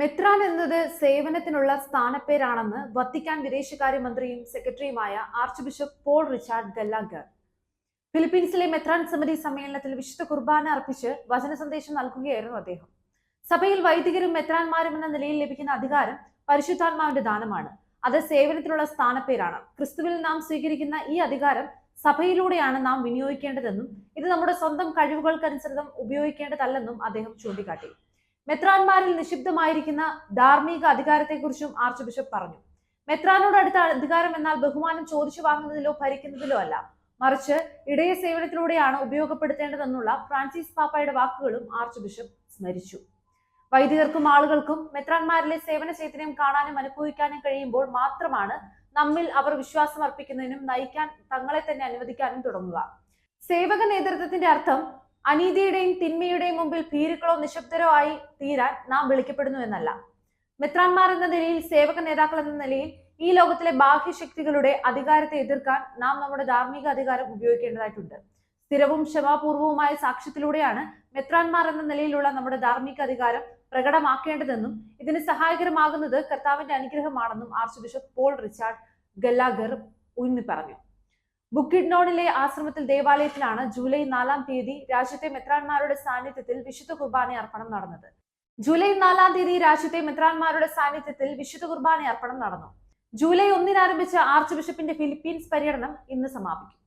മെത്രാൻ എന്നത് സേവനത്തിനുള്ള സ്ഥാനപ്പേരാണെന്ന് വത്തിക്കാൻ വിദേശകാര്യമന്ത്രിയും സെക്രട്ടറിയുമായ archbishop Paul Richard Gallagher. ഫിലിപ്പീൻസിലെ മെത്രാൻ സമിതി സമ്മേളനത്തിൽ വിശുദ്ധ കുർബാന അർപ്പിച്ച് വചന സന്ദേശം നൽകുകയായിരുന്നു അദ്ദേഹം. സഭയിൽ വൈദികരും മെത്രാന്മാരും എന്ന നിലയിൽ ലഭിക്കുന്ന അധികാരം പരിശുദ്ധാത്മാവിന്റെ ദാനമാണ്. അത് സേവനത്തിനുള്ള സ്ഥാനപ്പേരാണ്. ക്രിസ്തുവിൽ നാം സ്വീകരിക്കുന്ന ഈ അധികാരം സഭയിലൂടെയാണ് നാം വിനിയോഗിക്കേണ്ടതെന്നും ഇത് നമ്മുടെ സ്വന്തം കഴിവുകൾക്കനുസൃതം ഉപയോഗിക്കേണ്ടതല്ലെന്നും അദ്ദേഹം ചൂണ്ടിക്കാട്ടി. മെത്രാന്മാരിൽ നിക്ഷിപ്തമായിരിക്കുന്ന ധാർമ്മിക അധികാരത്തെക്കുറിച്ചും ആർച്ച് ബിഷപ്പ് പറഞ്ഞു. മെത്രാനോട് അടുത്ത അധികാരം എന്നാൽ ബഹുമാനം ചോദിച്ചു വാങ്ങുന്നതിലോ ഭരിക്കുന്നതിലോ അല്ല. മറിച്ച് ഇടയ സേവനത്തിലൂടെയാണ് ഉപയോഗപ്പെടുത്തേണ്ടതെന്നുള്ള ഫ്രാൻസിസ് പാപ്പയുടെ വാക്കുകളും ആർച്ച് ബിഷപ്പ് സ്മരിച്ചു. വൈദികർക്കും ആളുകൾക്കും മെത്രാന്മാരിലെ സേവന ചൈതന്യം കാണാനും അനുഭവിക്കാനും കഴിയുമ്പോൾ മാത്രമാണ് നമ്മിൽ അവർ വിശ്വാസം അർപ്പിക്കുന്നതിനും നയിക്കാൻ തങ്ങളെ തന്നെ അനുവദിക്കാനും തുടങ്ങുക. സേവക നേതൃത്വത്തിന്റെ അർത്ഥം അനീതിയുടെയും തിന്മയുടെയും മുമ്പിൽ ഭീരുക്കളോ നിശബ്ദരോ ആയി തീരാൻ നാം വിളിക്കപ്പെടുന്നു എന്നല്ല. മെത്രാന്മാർ എന്ന നിലയിൽ സേവക നേതാക്കൾ എന്ന നിലയിൽ ഈ ലോകത്തിലെ ബാഹ്യശക്തികളുടെ അധികാരത്തെ എതിർക്കാൻ നാം നമ്മുടെ ധാർമ്മിക അധികാരം ഉപയോഗിക്കേണ്ടതായിട്ടുണ്ട്. സ്ഥിരവും ക്ഷമാപൂർവവുമായ സാക്ഷ്യത്തിലൂടെയാണ് മെത്രാന്മാർ എന്ന നിലയിലുള്ള നമ്മുടെ ധാർമ്മിക അധികാരം പ്രകടമാക്കേണ്ടതെന്നും ഇതിന് സഹായകരമാകുന്നത് കർത്താവിന്റെ അനുഗ്രഹമാണെന്നും archbishop Paul Richard Gallagher ഉന്നി പറഞ്ഞു. ബുക്കിഡ്നോണിലെ ആശ്രമത്തിൽ ദേവാലയത്തിലാണ് ജൂലൈ നാലാം തീയതി രാജ്യത്തെ മെത്രാന്മാരുടെ സാന്നിധ്യത്തിൽ വിശുദ്ധ കുർബാന അർപ്പണം നടന്നത്. ജൂലൈ നാലാം തീയതി രാജ്യത്തെ മെത്രാന്മാരുടെ സാന്നിധ്യത്തിൽ വിശുദ്ധ കുർബാന അർപ്പണം നടന്നു. ജൂലൈ ഒന്നിന് ആരംഭിച്ച ആർച്ച് ബിഷപ്പിന്റെ ഫിലിപ്പീൻസ് പര്യടനം ഇന്ന് സമാപിക്കും.